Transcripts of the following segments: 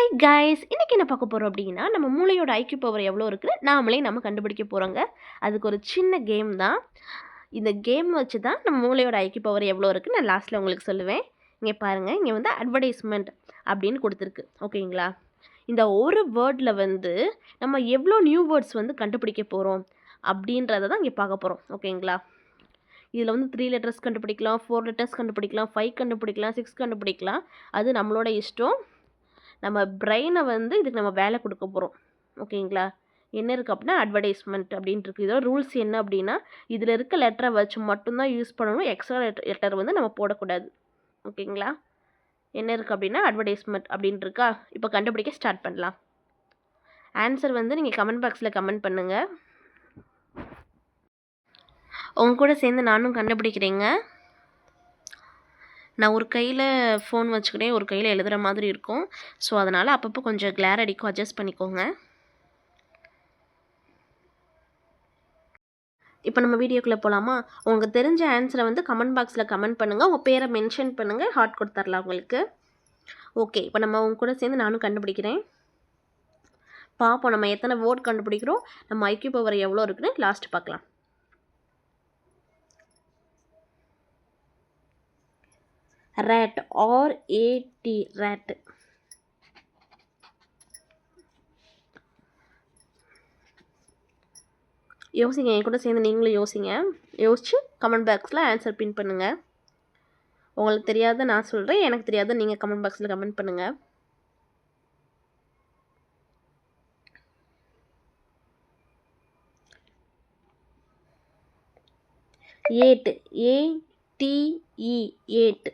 Hi guys இன்றைக்கி என்ன பார்க்க போகிறோம் அப்படின்னா நம்ம மூளையோட ஐக்கிய பவர் எவ்வளோ இருக்குன்னு நாமளே நம்ம கண்டுபிடிக்க போகிறோங்க அதுக்கு ஒரு சின்ன கேம் தான். இந்த கேம் வச்சு தான் நம்ம மூளையோட ஐக்கிய பவர் எவ்வளோ இருக்குன்னு நான் லாஸ்ட்டில் உங்களுக்கு சொல்லுவேன். இங்கே பாருங்கள் இங்கே வந்து அட்வர்டைஸ்மெண்ட் அப்படின்னு கொடுத்துருக்கு. ஓகேங்களா? இந்த ஒரு வேர்டில் வந்து நம்ம எவ்வளோ நியூ வேர்ட்ஸ் வந்து கண்டுபிடிக்க போகிறோம் அப்படின்றத தான் இங்கே பார்க்க போகிறோம் ஓகேங்களா? இதில் வந்து த்ரீ லெட்டர்ஸ் கண்டுபிடிக்கலாம் ஃபோர் லெட்டர்ஸ் கண்டுபிடிக்கலாம் ஃபைவ் கண்டுபிடிக்கலாம் சிக்ஸ் கண்டுபிடிக்கலாம். அது நம்மளோட இஷ்டம். நம்ம பிரெயினை வந்து இதுக்கு நம்ம வேலை கொடுக்க போகிறோம் ஓகேங்களா? என்ன இருக்குது அப்படின்னா அட்வர்டைஸ்மெண்ட் அப்படின்ட்டு இருக்குது இதோட ரூல்ஸ் என்ன அப்படின்னா இதில் இருக்க லெட்டரை வச்சு மட்டும்தான் யூஸ் பண்ணணும். எக்ஸ்ட்ரா லெட்டர் வந்து நம்ம போடக்கூடாது. ஓகேங்களா? என்ன இருக்குது அப்படின்னா அட்வர்டைஸ்மெண்ட் அப்படின்ட்டு இருக்கா? இப்போ கண்டுபிடிக்க ஸ்டார்ட் பண்ணலாம். ஆன்சர் வந்து நீங்கள் கமெண்ட் பாக்ஸில் கமெண்ட் பண்ணுங்கள் உங்க கூட சேர்ந்து நானும் கண்டுபிடிக்கிறேங்க. நான் ஒரு கையில் ஃபோன் வச்சுக்கிட்டே ஒரு கையில் எழுதுகிற மாதிரி இருக்கும். ஸோ அதனால் அப்பப்போ கொஞ்சம் கிளேர் அடிக்கும். அட்ஜஸ்ட் பண்ணிக்கோங்க. இப்போ நம்ம வீடியோக்குள்ளே போகலாமா உங்களுக்கு தெரிஞ்ச ஆன்சரை வந்து கமெண்ட் பாக்ஸில் கமெண்ட் பண்ணுங்கள் உங்கள் பேரை மென்ஷன் பண்ணுங்கள் ஹார்ட் கொடுத்துர்லாம் உங்களுக்கு. ஓகே இப்போ நம்ம உங்க கூட சேர்ந்து நானும் கண்டுபிடிக்கிறேன். பார்ப்போம். நம்ம எத்தனை ஓட் கண்டுபிடிக்கிறோம்? நம்ம ஐக்கிய பவர் எவ்வளோ இருக்குன்னு லாஸ்ட் பார்க்கலாம். Rat R a t rat. யோசிங்க என் கூட சேர்ந்து நீங்களும் யோசிங்க. யோசிச்சு கமெண்ட் பாக்ஸில் ஆன்சர் பின் பண்ணுங்கள் உங்களுக்கு தெரியாத நான் சொல்கிறேன் எனக்கு தெரியாத நீங்கள் கமெண்ட் பாக்ஸில் கமெண்ட் பண்ணுங்கள் ஏட்டு. ஏடிஇ ஏட்டு.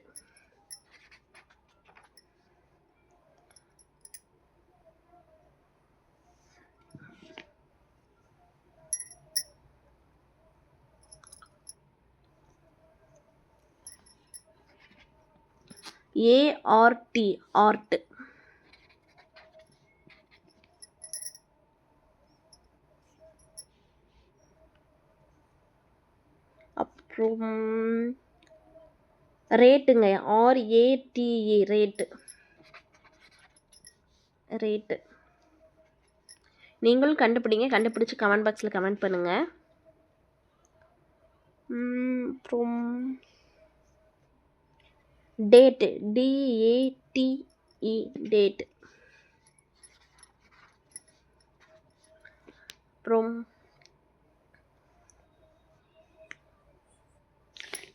ஏஆர்டி ஆர்ட் அப்புறம் ரேட்டுங்க ஆர்ஏடிஏ ரேட்டு. ரேட்டு. நீங்களும் கண்டுபிடிங்க கண்டுபிடிச்சி கமெண்ட் பாக்ஸில் கமெண்ட் பண்ணுங்கள் அப்புறம் date D A T E date அப்புறம்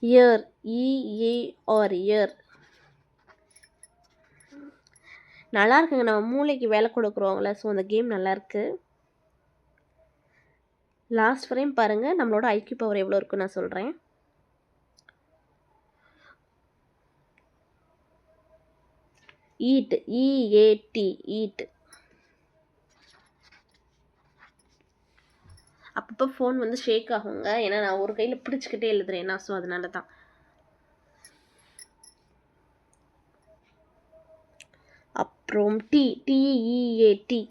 year E A R year நல்லா இருக்குங்க. நம்ம மூளைக்கு வேலை கொடுக்குறோங்கள ஸோ அந்த கேம் நல்லாயிருக்கு லாஸ்ட் வரையும் பாருங்கள் நம்மளோட ஐக்கிய பவர் எவ்வளோ இருக்குன்னு நான் சொல்கிறேன் eat E A T eat அப்பப்போ ஃபோன் வந்து ஷேக் ஆகுங்க. ஏன்னா நான் ஒரு கையில் பிடிச்சிக்கிட்டே எழுதுறேன். ஸோ அதனால தான் அப்புறம் D D E A D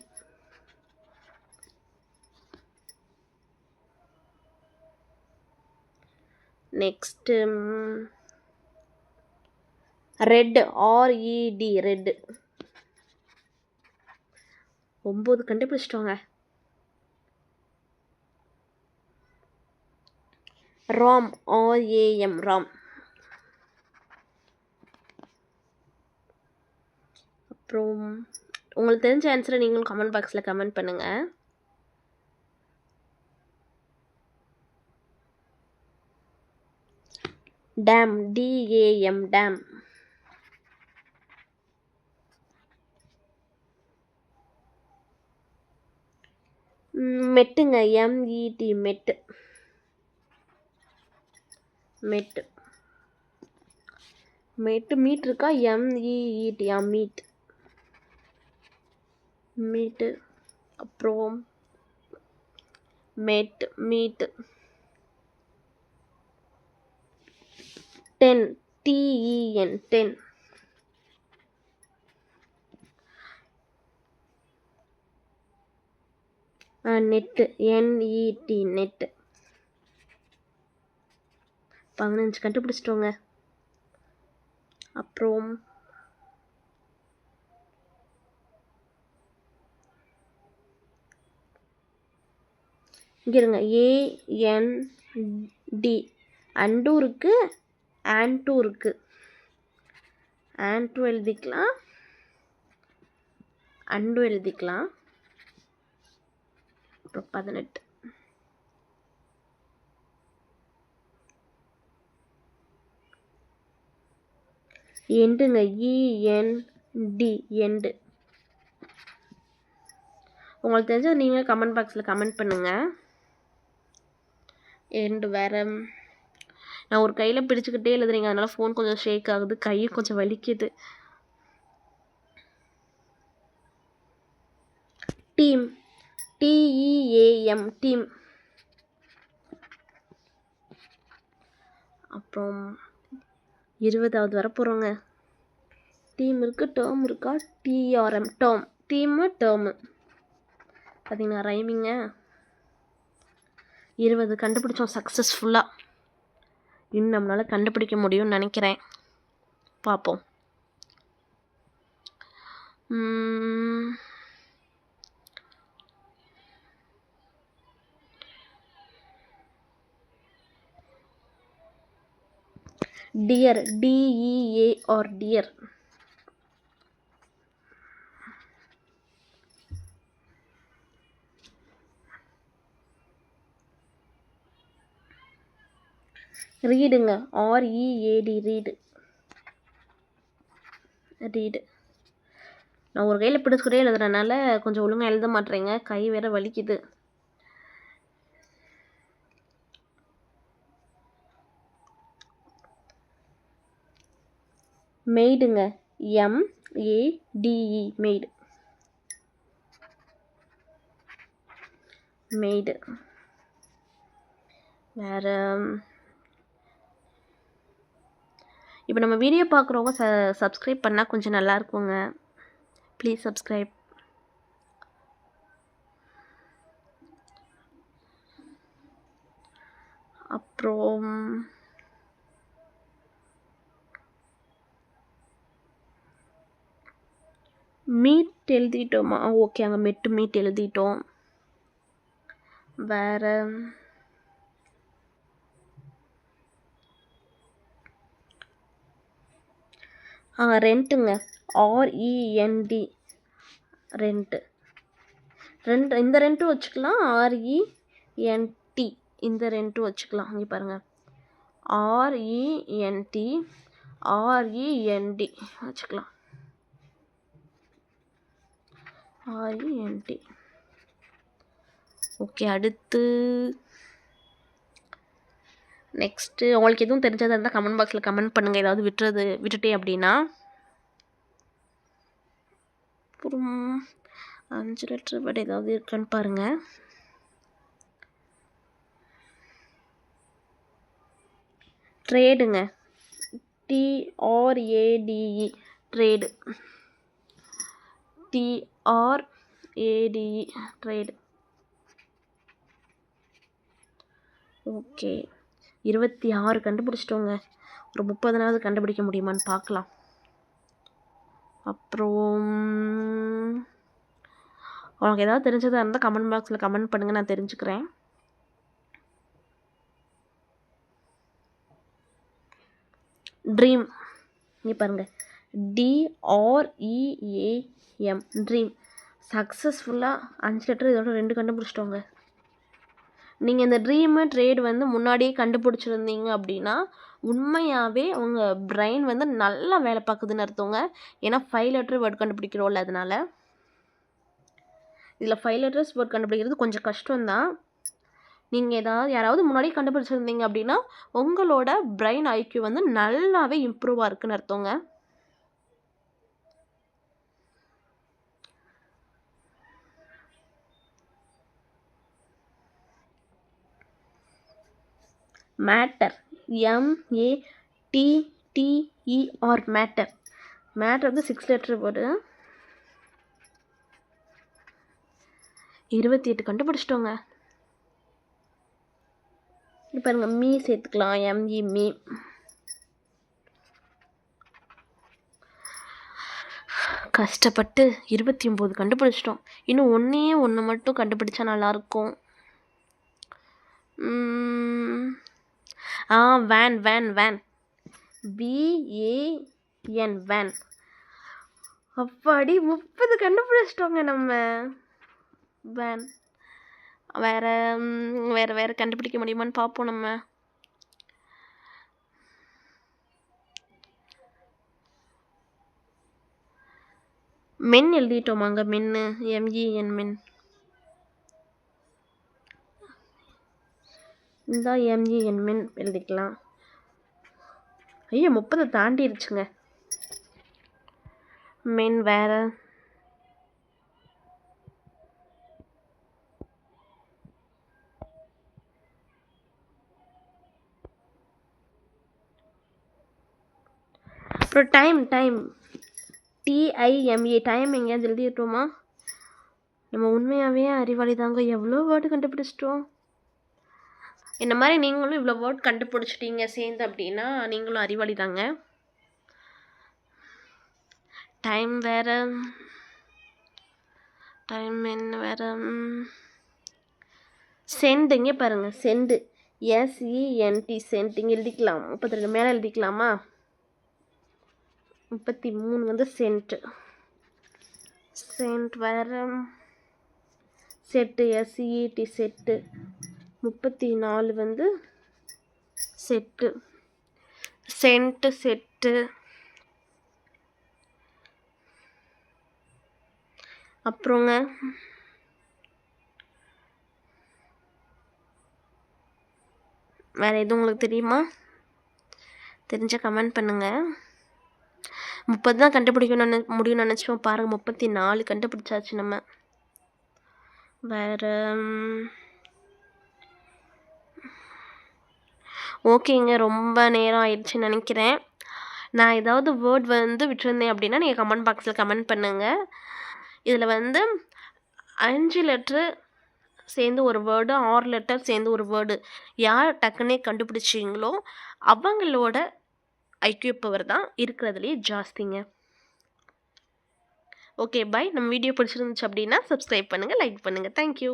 next red R E D red ஒம்பது கண்டுபிடிச்சிட்டோங்க. ராம் ஆர்ஏஎம் ராம் அப்புறம் உங்களுக்கு தெரிஞ்ச ஆன்சரை நீங்களும் கமெண்ட் பாக்ஸில் கமெண்ட் பண்ணுங்கள் dam D A M dam மெட்டுங்க M E T met. Met. Met meet இருக்கா? M E E T meet meet அப்புறம் met meet ten T E N ten net N E T net பதினஞ்சு கண்டுபிடிச்சிட்டோங்க. அப்புறம் இங்கே இருங்க. AND அண்டும் இருக்குது on இருக்கு இருக்குது எழுதிக்கலாம். அண்டும் எழுதிக்கலாம். அப்புறம் பதினெட்டு. எண்டுங்க இஎன்டி எண்டு. உங்களுக்கு தெரிஞ்சது நீங்களே கமெண்ட் பாக்ஸில் கமெண்ட் பண்ணுங்கள் எண்டு வேறு. நான் ஒரு கையில் பிடிச்சிக்கிட்டே எழுதுறீங்க அதனால் ஃபோன் கொஞ்சம் ஷேக் ஆகுது கையும் கொஞ்சம் வலிக்குது டீம் டிஇஏஎம் டீம் அப்புறம் இருபதாவது வர போகிறோங்க டீம் இருக்குது டேர்ம் இருக்கா? டிஆர்எம் டேர்ம் டீமு டேர்மு பார்த்தீங்கன்னா ரைமிங்க இருபது கண்டுபிடிச்சோம் சக்ஸஸ்ஃபுல்லாக இன்னும் நம்மளால் கண்டுபிடிக்க முடியும்னு நினைக்கிறேன். பார்ப்போம். Dear D E A R dear ரீடுங்க R E A D read read நான் ஒரு கையில் பிடிச்சிக்கிட்டே எழுதுறதுனால கொஞ்சம் ஒழுங்காக எழுத மாட்டேறேங்க. கை வேற வலிக்குது. மெய்டுங்க. M A D E made. Made. வேறு இப்போ நம்ம வீடியோ பார்க்குறவங்க ச சப்ஸ்கிரைப் பண்ணால் கொஞ்சம் நல்லா இருக்குங்க. Please subscribe. அப்புறம் மீட் எழுதிட்டோமா? ஓகே அங்கே மெட்டு மீட் எழுதிட்டோம். வேறு ஆ ரெண்ட்டுங்க ஆர்இஎன்டி ரெண்ட்டு ரெண்ட் இந்த ரெண்ட்டும் வச்சுக்கலாம். ஆர்இஎன்டி இந்த ரெண்ட்டும் வச்சுக்கலாம். இங்கே பாருங்கள் ஆர்இஎன்டி ஆர்இஎன்டி வச்சுக்கலாம். ஆர்இஎன்டி ஓகே அடுத்து. நெக்ஸ்ட்டு உங்களுக்கு எதுவும் தெரிஞ்சதாக இருந்தால் கமெண்ட் பாக்ஸில் கமெண்ட் பண்ணுங்கள் ஏதாவது விட்டுறது விட்டுட்டே அப்படின்னா. அப்புறம் அஞ்சு லிட்டர் பட் ஏதாவது இருக்கான்னு பாருங்கள் ட்ரேடுங்க T R A D E trade T R A D E trade okay இருபத்தி ஆறு கண்டுபிடிச்சிட்டோங்க. ஒரு முப்பதுனாவது கண்டுபிடிக்க முடியுமான்னு பார்க்கலாம். அப்புறம் உனக்கு ஏதாவது தெரிஞ்சதாக இருந்தால் கமெண்ட் பாக்ஸில் கமெண்ட் பண்ணுங்கள் நான் தெரிஞ்சுக்கிறேன். ட்ரீம் இங்கே பாருங்கள் டிஆர்இஏ எம் ட்ரீம் சக்ஸஸ்ஃபுல்லாக அஞ்சு லெட்டர் இதோட ரெண்டு கண்டுபிடிச்சிட்டோங்க. நீங்கள் இந்த ட்ரீமு ட்ரேட் வந்து முன்னாடியே கண்டுபிடிச்சிருந்தீங்க அப்படின்னா உண்மையாகவே உங்கள் பிரெயின் வந்து நல்லா வேலை பார்க்குதுன்னு அர்த்தங்க. ஏன்னா ஃபைவ் லெட்டர் வேர்ட் கண்டுபிடிக்கிறோம்ல அதனால். இதில் ஃபைவ் லெட்டர்ஸ் வேர்ட் கண்டுபிடிக்கிறது கொஞ்சம் கஷ்டம்தான். நீங்கள் ஏதாவது யாராவது முன்னாடி கண்டுபிடிச்சிருந்தீங்க அப்படின்னா உங்களோட பிரெயின் ஐக்யூ வந்து நல்லாவே இம்ப்ரூவாக இருக்குன்னு அர்த்தங்க. Matter M A T T E R matter matter வந்து சிக்ஸ் லெட்டர் வேர்டு இருபத்தி எட்டு கண்டுபிடிச்சிட்டோங்க இப்போ பாருங்க மீ சேர்த்துக்கலாம். எம்இ மீ கஷ்டப்பட்டு இருபத்தி ஒம்பது கண்டுபிடிச்சிட்டோம் இன்னும் ஒன்றே ஒன்று மட்டும் கண்டுபிடிச்சா நல்லாயிருக்கும் ஆ van van van B A N van அப்பாடி முப்பது கண்டுபிடிச்சிட்டோங்க நம்ம. வேன் வேற வேறு வேற வேற கண்டுபிடிக்க முடியுமான்னு பார்ப்போம் நம்ம. Men எழுதிட்டோமாங்க men. M E N men. இந்த எம்ஜிஎன்மின் மென் எழுதிக்கலாம். ஐயோ முப்பதை தாண்டிருச்சுங்க. மென் வேற. அப்புறம் டைம் டைம் டிஐஎம்ஏ டைம் எங்கேயாவது எழுதிட்டோமா நம்ம உண்மையாகவே அறிவாளி தாங்க எவ்வளோ வேர்டு கண்டுபிடிச்சிட்டோம்? இந்த மாதிரி நீங்களும் இவ்வளோ வேர்ட் கண்டுபிடிச்சிட்டீங்க சேர்ந்து அப்படின்னா நீங்களும் அறிவாளி தாங்க டைம் வேற. டைம் என்ன வேற? சென்ட் பாருங்கள் சென்டு எஸ்இஎன்டி சென்ட் இங்கே எழுதிக்கலாம். முப்பத்தி ரெண்டு மேலே எழுதிக்கலாமா? முப்பத்தி மூணு வந்து சென்ட் சென்ட் வேற. Set S E T set முப்பத்தி நாலு வந்து செட்டு. Cent set. அப்புறங்க வேறு எதுவும் உங்களுக்கு தெரியுமா? தெரிஞ்சால் கமெண்ட் பண்ணுங்கள் முப்பது தான் கண்டுபிடிக்கணும்னு முடியும்னு நினச்சோம் பாருங்கள் முப்பத்தி நாலு கண்டுபிடிச்சாச்சு நம்ம. வேறு ஓகேங்க ரொம்ப நேரம் ஆயிடுச்சுன்னு நினைக்கிறேன். நான் ஏதாவது வேர்ட் வந்து விட்டுருந்தேன் அப்படின்னா நீங்கள் கமெண்ட் பாக்ஸில் கமெண்ட் பண்ணுங்கள் இதில் வந்து அஞ்சு லெட்ரு சேர்ந்து ஒரு வேர்டு ஆறு லெட்டர் சேர்ந்து ஒரு வேர்டு யார் டக்குன்னே கண்டுபிடிச்சிங்களோ அவங்களோட ஐக்யூ பவர் தான் இருக்கிறதுலே ஜாஸ்திங்க. ஓகே பாய் நம்ம வீடியோ பிடிச்சிருந்துச்சு அப்படின்னா சப்ஸ்கிரைப் பண்ணுங்கள் லைக் பண்ணுங்கள் தேங்க்யூ